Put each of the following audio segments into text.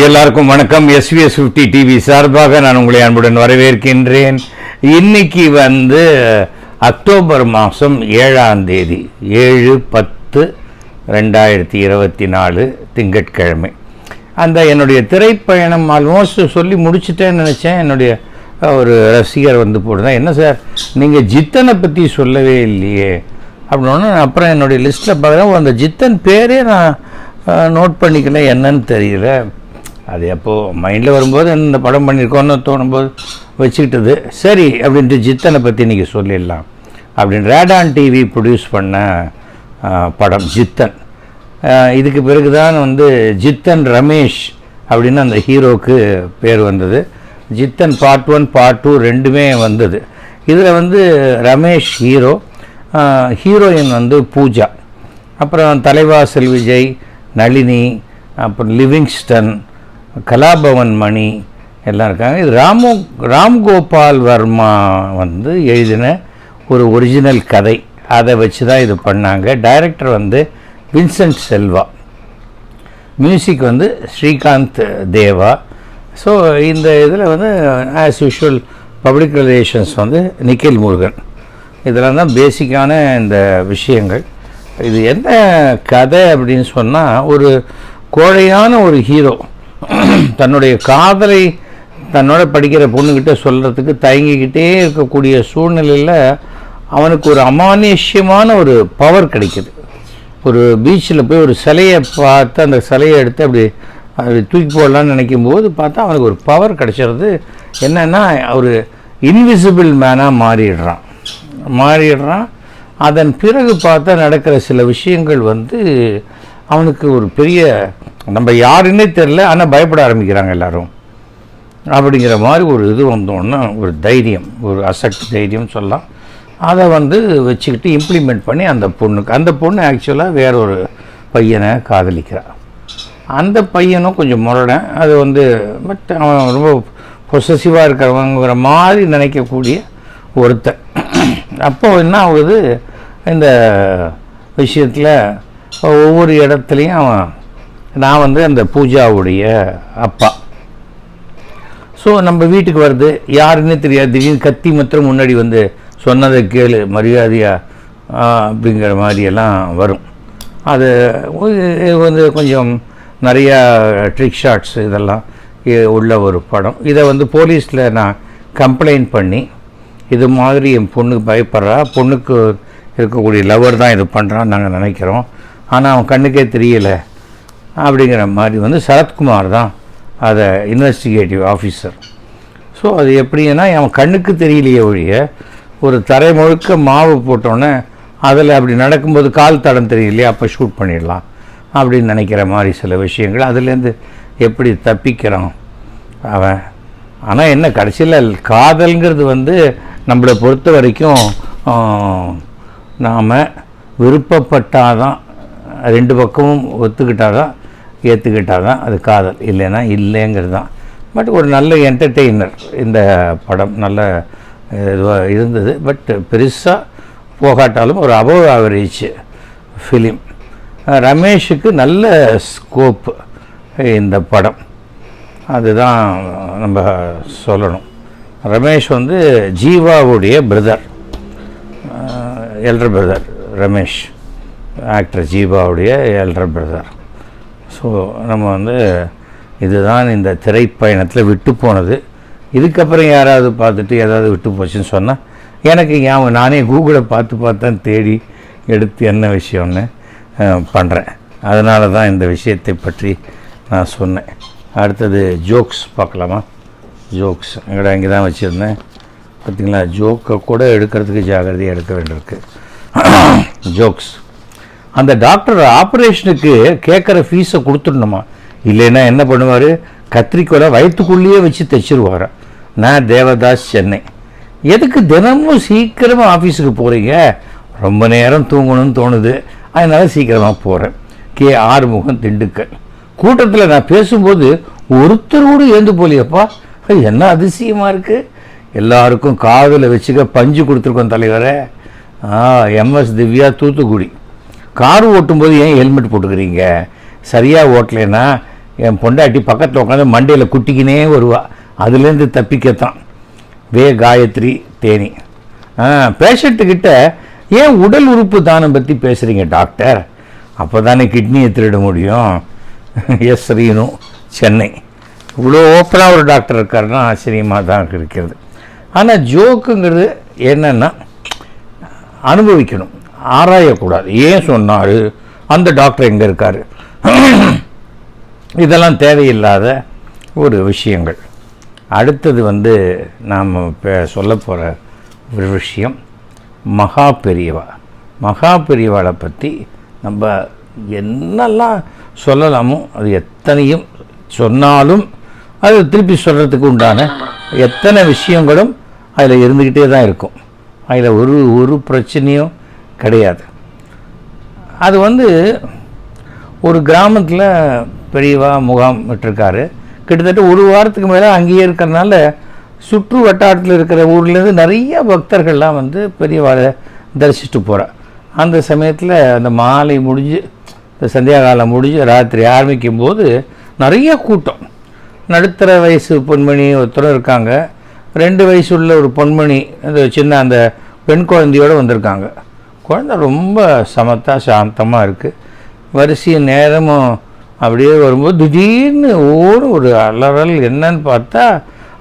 எல்லாருக்கும் வணக்கம். SVS fifty TV சார்பாக நான் உங்களை அன்புடன் வரவேற்கின்றேன். இன்னைக்கு வந்து அக்டோபர் மாதம் ஏழாம் தேதி ஏழு பத்து ரெண்டாயிரத்தி இருபத்தி நாலு திங்கட்கிழமை. அந்த என்னுடைய திரைப்பயணம் ஆல்மோஸ்ட் சொல்லி முடிச்சிட்டேன்னு நினச்சேன். என்னுடைய ஒரு ரசிகர் வந்து போடுதான் என்ன சார் நீங்கள் ஜித்தனை பற்றி சொல்லவே இல்லையே. அப்படின்னு அப்புறம் என்னுடைய லிஸ்ட்டில் பார்க்குறேன். அந்த ஜித்தன் பேரே நான் நோட் பண்ணிக்கல. என்னன்னு தெரியல. அது எப்போது மைண்டில் வரும்போது இந்த படம் பண்ணியிருக்கோன்னு தோணும்போது வச்சுக்கிட்டது. சரி அப்படின்ட்டு ஜித்தனை பற்றி இன்றைக்கி சொல்லிடலாம். அப்படின்னு ரேடான் டிவி ப்ரொடியூஸ் பண்ண படம் ஜித்தன். இதுக்கு பிறகு தான் வந்து ஜித்தன் ரமேஷ் அப்படின்னு அந்த ஹீரோவுக்கு பேர் வந்தது. Jithan part one part two ரெண்டுமே வந்தது. இதில் வந்து ரமேஷ் ஹீரோ ஹீரோயின் வந்து பூஜா. அப்புறம் தலைவாசல் விஜய் நளினி அப்புறம் லிவிங்ஸ்டன் கலாபவன் மணி எல்லாம் இருக்காங்க. இது ராமு ராம்கோபால் வர்மா வந்து எழுதின ஒரு ஒரிஜினல் கதை. அதை வச்சு தான் இது பண்ணாங்க. டைரக்டர் வந்து வின்சென்ட் செல்வா. மியூசிக் வந்து ஸ்ரீகாந்த் தேவா. ஸோ இந்த இதில் வந்து ஆஸ் யூஷுவல் பப்ளிக் ரிலேஷன்ஸ் வந்து நிக்கில் முருகன். இதெல்லாம் தான் பேசிக்கான இந்த விஷயங்கள். இது என்ன கதை அப்படின்னு சொன்னால் ஒரு கோழையான ஒரு ஹீரோ தன்னுடைய காதலை தன்னோட படிக்கிற பொண்ணுக்கிட்ட சொல்கிறதுக்கு தயங்கிக்கிட்டே இருக்கக்கூடிய சூழ்நிலையில் அவனுக்கு ஒரு அமானுஷ்யமான ஒரு பவர் கிடைக்குது. ஒரு பீச்சில் போய் ஒரு சிலையை பார்த்து அந்த சிலையை எடுத்து அப்படி அது தூக்கி போடலான்னு நினைக்கும் போது பார்த்தா அவனுக்கு ஒரு பவர் கிடைச்சிருது. என்னென்னா ஒரு இன்விசிபிள் மேனாக மாறிடுறான். மாறிடுறான். அதன் பிறகு பார்த்தா நடக்கிற சில விஷயங்கள் வந்து அவனுக்கு ஒரு பெரிய நம்ம யாருன்னே தெரில ஆனால் பயப்பட ஆரம்பிக்கிறாங்க எல்லாரும். அப்படிங்கிற மாதிரி ஒரு இது வந்தோன்னா ஒரு தைரியம் ஒரு அசட் தைரியம் சொல்லலாம். அதை வந்து வச்சுக்கிட்டு இம்ப்ளிமெண்ட் பண்ணி அந்த பொண்ணுக்கு அந்த பொண்ணு ஆக்சுவலாக வேற ஒரு பையனை காதலிக்கிறான் அந்த பையனும் கொஞ்சம் முரடன். அது வந்து பட் அவன் ரொம்ப பொசசிவாக இருக்கிறவங்கிற மாதிரி நினைக்கக்கூடிய ஒருத்தன். அப்போ என்ன ஆகுது? இந்த விஷயத்தில் ஒவ்வொரு இடத்துலையும் அவன் நான் வந்து அந்த பூஜாவுடைய அப்பா. ஸோ நம்ம வீட்டுக்கு வருது. யாருன்னே தெரியாது. திடீர்னு கத்தி மாத்திரம் முன்னாடி வந்து சொன்னதை கேளு மரியாதையா அப்படிங்கிற மாதிரியெல்லாம் வரும். அது வந்து கொஞ்சம் நிறையா ட்ரிக் ஷாட்ஸ் இதெல்லாம் உள்ள ஒரு படம். இதை வந்து போலீஸில் நான் கம்ப்ளைண்ட் பண்ணி இது மாதிரி என் பொண்ணுக்கு பயப்படுறா. பொண்ணுக்கு இருக்கக்கூடிய லவர் தான் இது பண்ணுறான்னு நாங்கள் நினைக்கிறோம். ஆனால் அவன் கண்ணுக்கே தெரியலை. அப்படிங்கிற மாதிரி வந்து சரத்குமார் தான் அதை இன்வெஸ்டிகேட்டிவ் ஆஃபீஸர் ஸோ அது எப்படின்னா அவன் கண்ணுக்கு தெரியலையே ஒழிய ஒரு தரை முழுக்க மாவு போட்டோன்னே அதில் அப்படி நடக்கும்போது கால் தடம் தெரியலையே அப்போ ஷூட் பண்ணிடலாம் அப்படின்னு நினைக்கிற மாதிரி சில விஷயங்கள். அதுலேருந்து எப்படி தப்பிக்கிறான் அவன்? ஆனால் என்ன கடைசியில் காதல்ங்கிறது வந்து நம்மளை பொறுத்த வரைக்கும் நாம் விருப்பப்பட்டாதான் ரெண்டு பக்கமும் ஏற்றுக்கிட்டால் தான் அது காதல். இல்லைன்னா இல்லைங்கிறது தான். பட் ஒரு நல்ல என்டர்டெய்னர் இந்த படம் நல்ல இதுவாக இருந்தது. பட் பெருசாக போகாட்டாலும் ஒரு அபவ் ஆவரேஜ் ஃபிலிம் ரமேஷுக்கு நல்ல ஸ்கோப் இந்த படம். அதுதான் நம்ம சொல்லணும். ரமேஷ் வந்து ஜீவாவுடைய brother elder brother Ramesh. Actor ஜீவாவுடைய elder brother so நம்ம வந்து இதுதான் இந்த திரைப்பயணத்தில் விட்டு போனது. இதுக்கப்புறம் யாராவது பார்த்துட்டு ஏதாவது விட்டு போச்சுன்னு சொன்னால் எனக்கு ஞாபகம் நானே கூகுளை பார்த்து பார்த்தேன் தேடி எடுத்து என்ன விஷயம்னு பண்ணுறேன் அதனால தான் இந்த விஷயத்தை பற்றி நான் சொன்னேன். அடுத்தது ஜோக்ஸ் பார்க்கலாமா? ஜோக்ஸ் எங்கடா இங்கே தான் வச்சுருந்தேன். பார்த்தீங்களா ஜோக்கை கூட எடுக்கிறதுக்கு ஜாகிரதையாக எடுக்க வேண்டியிருக்கு. ஜோக்ஸ் அந்த டாக்டர் ஆப்ரேஷனுக்கு கேட்குற ஃபீஸை கொடுத்துடணுமா? இல்லைன்னா என்ன பண்ணுவார்? கத்திரிக்கோலை வயிற்றுக்குள்ளேயே வச்சு தைச்சிருவார். நான் தேவதாஸ் சென்னை. எதுக்கு தினமும் சீக்கிரமாக ஆஃபீஸுக்கு போகிறீங்க ரொம்ப நேரம் தூங்கணும்னு தோணுது. அதனால் சீக்கிரமாக போகிறேன் கே. ஆறுமுகம் திண்டுக்கல். கூட்டத்தில் நான் பேசும்போது ஒருத்தர் கூட ஏந்து போலியப்பா. என்ன அதிசயமாக இருக்குது எல்லாருக்கும் காதில் வச்சுக்க பஞ்சு கொடுத்துருக்கோம் தலைவரே. ஆ எம்எஸ் திவ்யா தூத்துக்குடி. கார் ஓட்டும்போது ஏன் ஹெல்மெட் போட்டுக்கிறீங்க? சரியாக ஓட்டலைன்னா என் பொண்டாட்டி பக்கத்தில் உட்காந்து மண்டையில் குட்டிக்கினே வருவா. அதுலேருந்து தப்பிக்கத்தான். வே காயத்ரி தேனி. ஆ பேஷண்ட்டுக்கிட்ட ஏன் உடல் உறுப்பு தானம் பற்றி பேசுகிறீங்க டாக்டர்? அப்போ தானே கிட்னியை திருட முடியும். எஸ் ரீனு சென்னை. இவ்வளோ ஓப்பனாக ஒரு டாக்டர் இருக்காருன்னா ஆச்சரியமாக தான் இருக்கிறது. ஆனால் ஜோக்குங்கிறது என்னென்னா அனுபவிக்கணும். ஆராயக்கூடாது. ஏன் சொன்னார்? அந்த டாக்டர் எங்கே இருக்கார்? இதெல்லாம் தேவையில்லாத ஒரு விஷயங்கள். அடுத்தது வந்து நாம் இப்போ சொல்ல போகிற ஒரு விஷயம் மகா பெரியவா. மகா பெரியவாளை பற்றி நம்ம என்னெல்லாம் சொல்லலாமோ அது எத்தனையும் சொன்னாலும் அது திருப்பி சொல்கிறதுக்கு உண்டான எத்தனை விஷயங்களும் அதில் இருந்துக்கிட்டே தான் இருக்கும். அதில் ஒரு ஒரு பிரச்சனையும் கிடையாது. அது வந்து ஒரு கிராமத்தில் பெரியவா முகாம் விட்டுருக்காரு. கிட்டத்தட்ட ஒரு வாரத்துக்கு மேலே அங்கேயே இருக்கிறனால சுற்று வட்டாரத்தில் இருக்கிற ஊர்லேருந்து நிறைய பக்தர்கள்லாம் வந்து பெரியவாளை தரிசிச்சுட்டு போகிறார் அந்த சமயத்தில் அந்த மாலை முடிஞ்சு இந்த சந்தியா காலம் முடிஞ்சு ராத்திரி ஆரம்பிக்கும் போது நிறைய கூட்டம். நடுத்தர வயசு பொன்மணி ஒருத்தரும் இருக்காங்க. ரெண்டு வயசுள்ள ஒரு பொன்மணி அந்த சின்ன அந்த பெண் குழந்தையோடு வந்திருக்காங்க. குழந்தை ரொம்ப சமத்தாக சாந்தமாக இருக்குது வரிசைய நேரமும் அப்படியே வரும்போது திடீர்னு ஓடு ஒரு அலறல் என்னன்னு பார்த்தா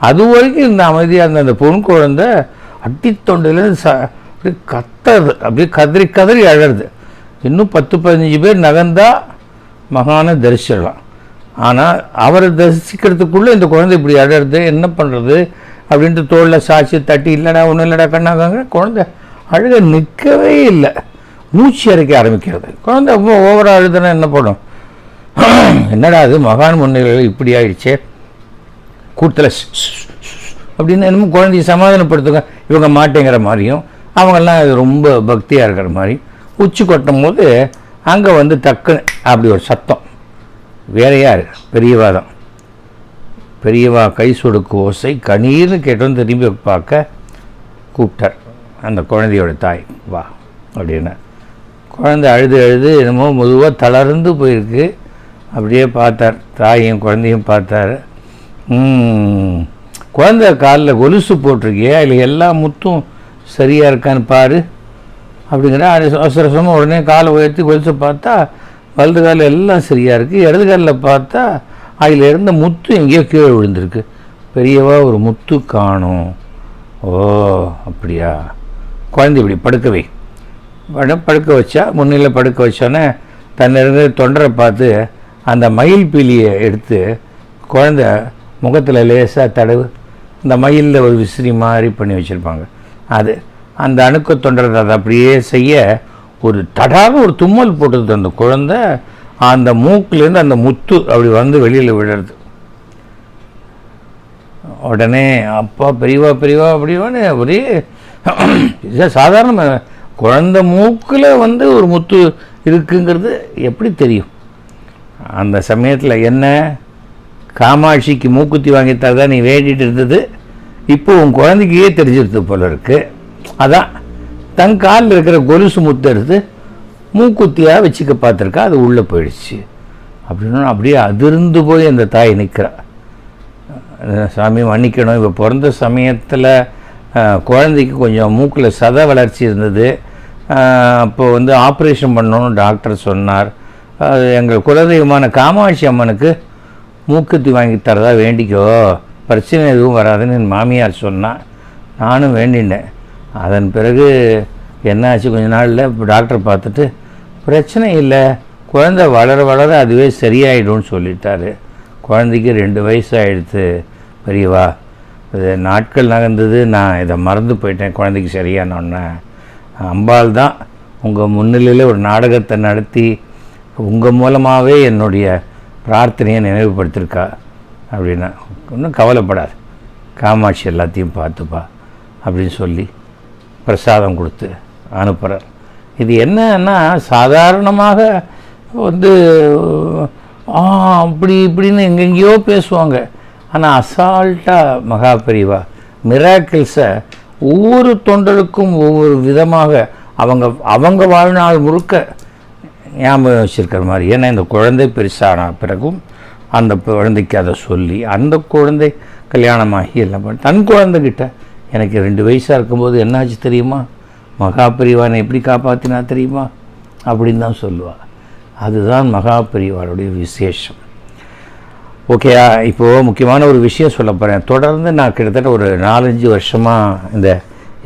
அது வரைக்கும் இந்த அமைதியாக இருந்த அந்த பொன் குழந்தை அடித்தொண்டையில் ச அப்படியே கத்துறது அப்படியே கதறி கதறி அழறது. இன்னும் பத்து பதினஞ்சு பேர் நகர்ந்தால் மகானை தரிசிடலாம் ஆனால் அவரை தரிசிக்கிறதுக்குள்ளே இந்த குழந்தை இப்படி அழறது என்ன பண்ணுறது அப்படின்ட்டு தோளில் சாட்சி தட்டி இல்லைடா ஒன்றும் இல்லைடா கண்ணாங்க குழந்தை அழுக நிற்கவே இல்லை. மூச்சு அரைக்க ஆரம்பிக்கிறது. குழந்தை ரொம்ப ஓவராக அழுதுனா என்ன பண்ணும் என்னடா அது மகான் முன்னிலையில் இப்படி ஆயிடுச்சே? கூட்டத்தில் அப்படின்னு என்னமோ குழந்தைய சமாதானப்படுத்துங்க. இவங்க மாட்டேங்கிற மாதிரியும் அவங்கெல்லாம் அது ரொம்ப பக்தியாக இருக்கிற மாதிரி உச்சி கொட்டும் போது அங்கே வந்து டக்குன்னு அப்படி ஒரு சத்தம். வேற யார் பெரியவா தான். பெரியவா கை சொடுக்கு ஓசை கணீர்னு கேட்டோன்னு திரும்பி பார்க்க கூப்பிட்டார். அந்த குழந்தையோட தாய் வா அப்படின்னு. குழந்தை அழுது அழுது என்னமோ மெதுவாக தளர்ந்து போயிருக்கு. அப்படியே பார்த்தார் தாயையும் குழந்தையும் பார்த்தார். குழந்த குழந்தை காலில் கொலுசு போட்டிருக்கியே? அதில் எல்லா முத்தும் சரியாக இருக்கான்னு பாரு அப்படிங்கிற அவசரசமாக உடனே காலை உயர்த்தி கொலுசு பார்த்தா வலது காலில் எல்லாம் சரியாக இருக்குது இடது காலில் பார்த்தா அதில் இருந்த முத்து எங்கேயோ கீழே விழுந்திருக்கு. பெரியவா ஒரு முத்து காணும். ஓ அப்படியா? குழந்தை இப்படி படுக்க வை. படுக்க வச்சா முன்னில் படுக்க வச்சோன்னே தன்னிருந்து தொண்டரை பார்த்து அந்த மயில் பீலியை எடுத்து குழந்தை முகத்தில் லேசாக தடவு இந்த மயிலில் ஒரு விசிறி மாதிரி பண்ணி வச்சுருப்பாங்க. அது அந்த அணுக்க தொண்டரை அதை அப்படியே செய்ய ஒரு தடாக ஒரு தும்மல் போட்டது அந்த குழந்தை அந்த மூக்குலேருந்து அந்த முத்து அப்படி வந்து வெளியில் விழுறது. உடனே அப்பா பெரியவா பெரியவா அப்படிவானே ஒரே இது சாதாரண குழந்த மூக்கில் வந்து ஒரு முத்து இருக்குங்கிறது எப்படி தெரியும்? அந்த சமயத்தில் என்ன? காமாட்சிக்கு மூக்குத்தி வாங்கித்தால் தான் நீ வேண்டிட்டு இருந்தது. இப்போ உன் குழந்தைக்கே தெரிஞ்சிருது போல இருக்குது அதான் தன் காலில் இருக்கிற கொலுசு முத்து எடுத்து மூக்குத்தியாக வச்சுக்க பார்த்துருக்கா அது உள்ளே போயிடுச்சு. அப்படின்னு அப்படியே அதிர்ந்து போய் அந்த தாய் நிற்கிறா சாமி மன்னிக்கணும். இப்போ பிறந்த சமயத்தில் குழந்தைக்கு கொஞ்சம் மூக்கில் சத வளர்ச்சி இருந்தது. அப்போ வந்து ஆப்ரேஷன் பண்ணணும்னு டாக்டர் சொன்னார். எங்கள் குலதெய்வமான காமாட்சி அம்மனுக்கு மூக்குத்தி வாங்கி தரதா வேண்டிக்கோ. பிரச்சனை எதுவும் வராதுன்னு என் மாமியார் சொன்னார் நானும் வேண்டினேன். அதன் பிறகு என்னாச்சு? கொஞ்ச நாளில் இப்போ டாக்டர் பார்த்துட்டு பிரச்சனை இல்லை குழந்தை வளர வளர அதுவே சரியாயிடும்னு சொல்லிட்டாரு. குழந்தைக்கு ரெண்டு வயசு ஆயிடுத்து பெரியவா. இது நாட்கள் நகர்ந்தது நான் இதை மறந்து போயிட்டேன் குழந்தைக்கு சரியானோன்னே. அம்பாள் தான் உங்கள் முன்னிலையில் ஒரு நாடகத்தை நடத்தி உங்கள் மூலமாகவே என்னுடைய பிரார்த்தனையை நினைவுபடுத்திருக்கா அப்படின்னா ஒன்றும் கவலைப்படாது. காமாட்சி எல்லாத்தையும் பார்த்துப்பா அப்படின்னு சொல்லி பிரசாதம் கொடுத்து அனுப்புகிறார் இது என்னன்னா சாதாரணமாக வந்து ஆ அப்படி இப்படின்னு எங்கெங்கேயோ பேசுவாங்க. ஆனால் அசால்ட்டாக மகா பெரிவா மிராக்கிள்ஸை ஒவ்வொரு தொண்டலுக்கும் ஒவ்வொரு விதமாக அவங்க அவங்க வாழ்நாள் முழுக்க ஞாபகம் வச்சிருக்கிற மாதிரி. ஏன்னா இந்த குழந்தை பெருசான பிறகும் அந்த குழந்தைக்கு அதை சொல்லி அந்த குழந்தை கல்யாணமாகி எல்லாம் பண்ணி தன் குழந்தைகிட்ட எனக்கு ரெண்டு வயசாக இருக்கும்போது என்னாச்சு தெரியுமா? மகாபரிவானை எப்படி காப்பாற்றினா தெரியுமா? அப்படின்னு தான் சொல்லுவாள் அதுதான் மகாபரிவாருடைய விசேஷம். ஓகேயா இப்போது முக்கியமான ஒரு விஷயம் சொல்ல போகிறேன் தொடர்ந்து நான் கிட்டத்தட்ட ஒரு நாலஞ்சு வருஷமாக இந்த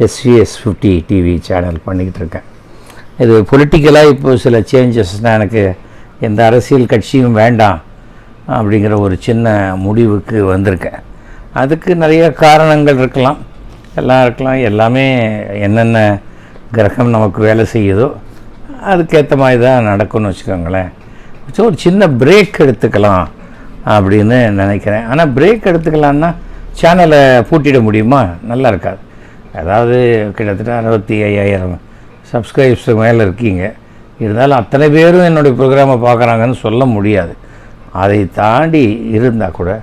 எஸ்விஎஸ் ஃபிஃப்டி டிவி சேனல் பண்ணிக்கிட்டு இருக்கேன். இது பொலிட்டிக்கலாக இப்போ சில சேஞ்சஸ்னால் எனக்கு எந்த அரசியல் கட்சியும் வேண்டாம் அப்படிங்கிற ஒரு சின்ன முடிவுக்கு வந்திருக்கேன். அதுக்கு நிறைய காரணங்கள் இருக்கலாம். எல்லாம் இருக்கலாம். எல்லாமே என்னென்ன கிரகம் நமக்கு வேலை செய்யுதோ அதுக்கேற்ற மாதிரி தான் நடக்கும்னு வச்சுக்கோங்களேன். ஸோ ஒரு சின்ன பிரேக் எடுத்துக்கலாம். அப்படின்னு நினைக்கிறேன். ஆனால் பிரேக் எடுத்துக்கலான்னா சேனலை பூட்டிட முடியுமா? நல்லா இருக்காது. அதாவது கிட்டத்தட்ட அறுபத்தி ஐயாயிரம் சப்ஸ்கிரைப்ஸ் மேலே இருக்கீங்க. இருந்தாலும் அத்தனை பேரும் என்னுடைய ப்ரோக்ராமை பார்க்குறாங்கன்னு சொல்ல முடியாது. அதை தாண்டி இருந்தால் கூட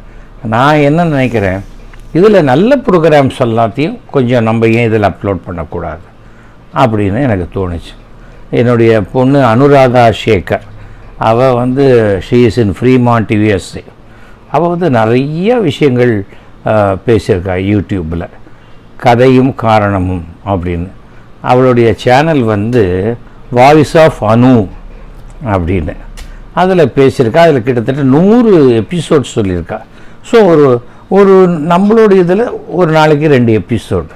நான் என்ன நினைக்கிறேன் இதில் நல்ல ப்ரோக்ராம்ஸ் எல்லாத்தையும் கொஞ்சம் நம்ம ஏன் இதில் அப்லோட் பண்ணக்கூடாது? அப்படின்னு எனக்கு தோணுச்சு. என்னுடைய பொண்ணு அனுராதா சேகர். அவள் வந்து she is in Freeman TVSC அவள் வந்து நிறைய விஷயங்கள் பேசியிருக்கா யூடியூப்பில் கதையும் காரணமும் அப்படின்னு. அவளுடைய சேனல் வந்து வாய்ஸ் ஆஃப் அனு அப்படின்னு. அதில் பேசியிருக்கா அதில் கிட்டத்தட்ட நூறு எபிசோட் சொல்லியிருக்கா. ஸோ ஒரு ஒரு நம்மளுடைய இதில் ஒரு நாளைக்கு ரெண்டு எபிசோடு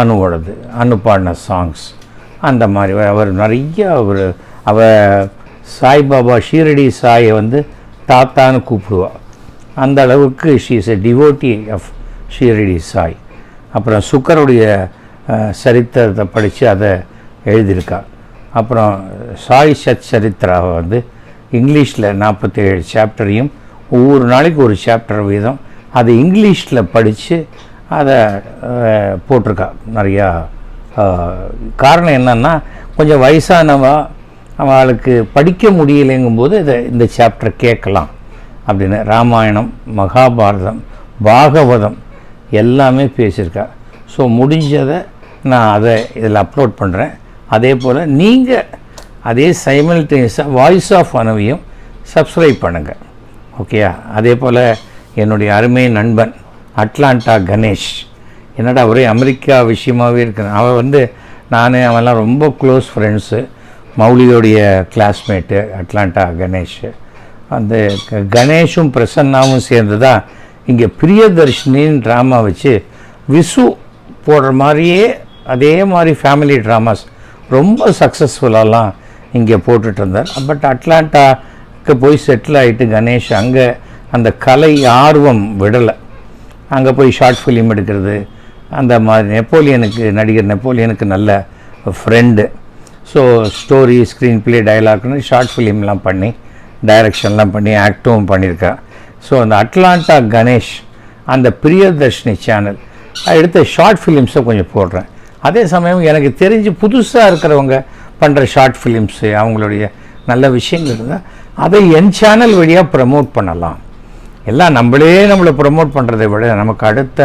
அனுவோடது அனு பாடின சாங்ஸ் அந்த மாதிரி அவர் நிறைய அவர் அவள் சாய்பாபா ஷீரடி சாயை வந்து தாத்தான்னு கூப்பிடுவாள் அந்த அளவுக்கு she is a devotee of Shirdi Sai. அப்புறம் சுக்கருடைய சரித்திரத்தை படித்து அதை எழுதியிருக்கா. அப்புறம் சாய் சத் சரித்திராவை வந்து இங்கிலீஷில் நாற்பத்தேழு சாப்டரையும் ஒவ்வொரு நாளைக்கு ஒரு சாப்டர் வீதம் அது இங்கிலீஷில் படித்து அதை போட்டிருக்கா. நிறையா காரணம் என்னென்னா கொஞ்சம் வயசானவா அவளுக்கு படிக்க முடியலைங்கும்போது இதை இந்த சாப்டர் கேட்கலாம். அப்படின்னு ராமாயணம் மகாபாரதம் பாகவதம் எல்லாமே பேசியிருக்கா. ஸோ முடிஞ்சதை நான் அதை இதில் அப்லோட் பண்ணுறேன் அதே போல் நீங்கள் அதே சைமல்டேனியஸாக வாய்ஸ் ஆஃப் அனவையும் சப்ஸ்கிரைப் பண்ணுங்கள் ஓகேயா அதே போல் என்னுடைய அருமை நண்பன் அட்லாண்டா கணேஷ். என்னடா ஒரே அமெரிக்கா விஷயமாகவே இருக்கிறேன். அவன் வந்து நான் அவன்லாம் ரொம்ப க்ளோஸ் ஃப்ரெண்ட்ஸு மௌலியோடைய கிளாஸ்மேட்டு அட்லாண்டா கணேஷ். அந்த க- கணேஷும் பிரசன்னாவும் சேர்ந்து தான் இங்கே பிரியதர்ஷினின்னு ட்ராமா வச்சு விசு போடுற மாதிரியே அதே மாதிரி ஃபேமிலி ட்ராமாஸ் ரொம்ப சக்ஸஸ்ஃபுல்லாலாம் இங்கே போட்டுட்ருந்தார். பட் அட்லாண்டாக்கு போய் செட்டில் ஆகிட்டு கணேஷ் அங்கே அந்த கலை ஆர்வம் விடலை. அங்கே போய் ஷார்ட் ஃபிலிம் எடுக்கிறது அந்த மாதிரி நெப்போலியனுக்கு நடிகர் நெப்போலியனுக்கு நல்ல friend so story screen play டயலாக்னு short ஃபிலிம்லாம் பண்ணி டைரக்ஷன்லாம் பண்ணி ஆக்டும் பண்ணியிருக்கா. ஸோ அந்த அட்லாண்டா கணேஷ் அந்த பிரியதர்ஷினி சேனல் எடுத்த ஷார்ட் ஃபிலிம்ஸை கொஞ்சம் போடுறேன். அதே சமயம் எனக்கு தெரிஞ்சு புதுசாக இருக்கிறவங்க பண்ணுற ஷார்ட் ஃபிலிம்ஸு அவங்களுடைய நல்ல விஷயங்கள் இருந்தால் அதை என் சேனல் வழியாக ப்ரமோட் பண்ணலாம். எல்லாம் நம்மளே நம்மளை ப்ரமோட் பண்ணுறதை விட நமக்கு அடுத்த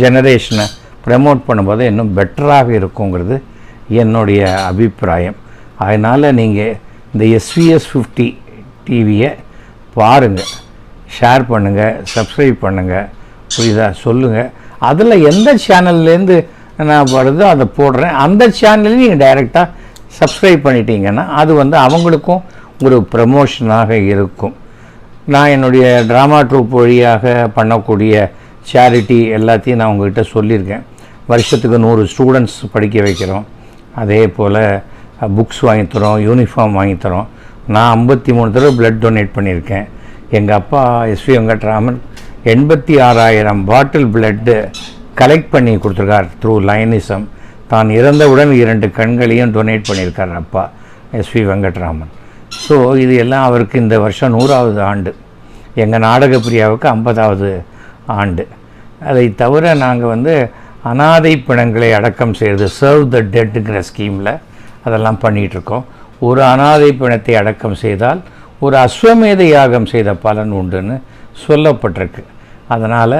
ஜெனரேஷனை ப்ரமோட் பண்ணும்போது இன்னும் பெட்டராக இருக்குங்கிறது என்னுடைய அபிப்பிராயம். அதனால் நீங்கள் இந்த எஸ்விஎஸ் ஃபிஃப்டி டிவியை பாருங்கள் ஷேர் பண்ணுங்கள் சப்ஸ்கிரைப் பண்ணுங்கள் புரியுதா? சொல்லுங்கள் அதில் எந்த சேனல்லேருந்து நான் வருதோ அதை போடுறேன். அந்த சேனல்லையும் நீங்கள் டைரெக்டாக சப்ஸ்கிரைப் பண்ணிட்டீங்கன்னா அது வந்து அவங்களுக்கும் ஒரு ப்ரமோஷனாக இருக்கும். நான் என்னுடைய ட்ராமா ட்ரூப் வழியாக பண்ணக்கூடிய சேரிட்டி எல்லாத்தையும் நான் உங்கள்கிட்ட சொல்லியிருக்கேன். வருஷத்துக்கு நூறு ஸ்டூடெண்ட்ஸ் படிக்க வைக்கிறோம். அதே போல் புக்ஸ் வாங்கி தரோம் யூனிஃபார்ம் வாங்கி தரோம். நான் ஐம்பத்தி மூணு தடவை பிளட் டொனேட் பண்ணியிருக்கேன். எங்கள் அப்பா எஸ்வி வெங்கட்ராமன் எண்பத்தி ஆறாயிரம் பாட்டில் பிளட்டு கலெக்ட் பண்ணி கொடுத்துருக்கார் த்ரூ லைனிசம் தான் இறந்தவுடன் இரண்டு கண்களையும் டொனேட் பண்ணியிருக்கார் அப்பா எஸ்வி வெங்கட்ராமன். ஸோ இது எல்லாம் அவருக்கு இந்த வருஷம் நூறாவது ஆண்டு. எங்கள் நாடக பிரியாவுக்கு ஐம்பதாவது ஆண்டு. அதை தவிர நாங்கள் வந்து அனாதை பிணங்களை அடக்கம் செய்கிறது சர்வ் த டெட்டுங்கிற ஸ்கீமில் அதெல்லாம் பண்ணிகிட்ருக்கோம் ஒரு அனாதை பிணத்தை அடக்கம் செய்தால் ஒரு அஸ்வமேத யாகம் செய்த பலன் உண்டுன்னு சொல்லப்பட்டிருக்கு. அதனால்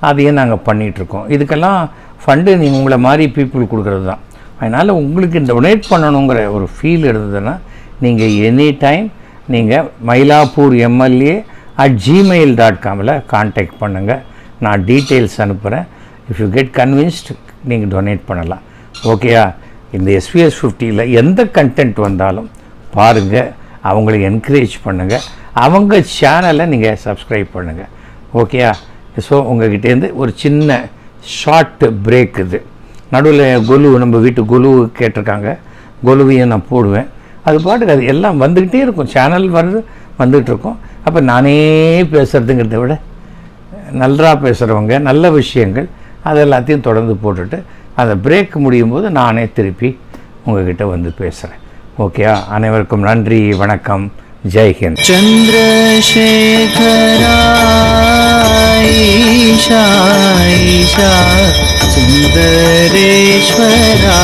அதையும் நாங்கள் பண்ணிகிட்ருக்கோம் இதுக்கெல்லாம் ஃபண்டு நீங்கள் உங்களை மாதிரி பீப்புள் கொடுக்குறது தான் அதனால் உங்களுக்கு டொனேட் பண்ணணுங்கிற ஒரு ஃபீல் இருந்ததுன்னா நீங்கள் எனி டைம் நீங்கள் Mylapore MLA at Gmail dot Kamil contact பண்ணுங்கள் நான் டீட்டெயில்ஸ் அனுப்புகிறேன் இஃப் யூ கெட் கன்வின்ஸ்ட் நீங்கள் டொனேட் பண்ணலாம். ஓகேயா இந்த எஸ்பிஎஸ் ஃபிஃப்டியில் எந்த கண்டென்ட் வந்தாலும் பாருங்கள் அவங்களை என்கரேஜ் பண்ணுங்கள் அவங்க சேனலை நீங்கள் சப்ஸ்கிரைப் பண்ணுங்கள் ஓகேயா ஸோ உங்ககிட்டேருந்து ஒரு சின்ன ஷார்ட் பிரேக் இது. நடுவில் கொலு நம்ம வீட்டு கொலு கேட்டிருக்காங்க. கொலுவையும் நான் போடுவேன். அது பாட்டுக்கு அது எல்லாம் வந்துக்கிட்டே இருக்கும். சேனல் வருது வந்துகிட்ருக்கும் அப்போ நானே பேசுகிறதுங்கிறத விட நல்லா பேசுகிறவங்க நல்ல விஷயங்கள் அது எல்லாத்தையும் தொடர்ந்து போட்டுட்டு அந்த பிரேக் முடியும் போது நானே திருப்பி உங்ககிட்ட வந்து பேசுகிறேன் ஓகே அனைவருக்கும் நன்றி வணக்கம் ஜெய்ஹிந்த் சந்திரசேகராயிஷா சுந்தரேஸ்வரா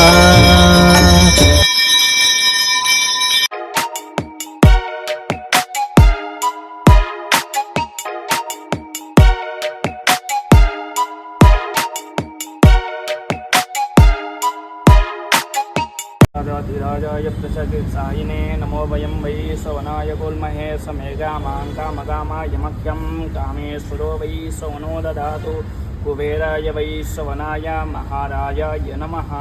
समेगामां कामकामाय मह्यं कामेश्वरो वै सवनो ददातु कुबेराय वै सवनाय महाराजाय नमः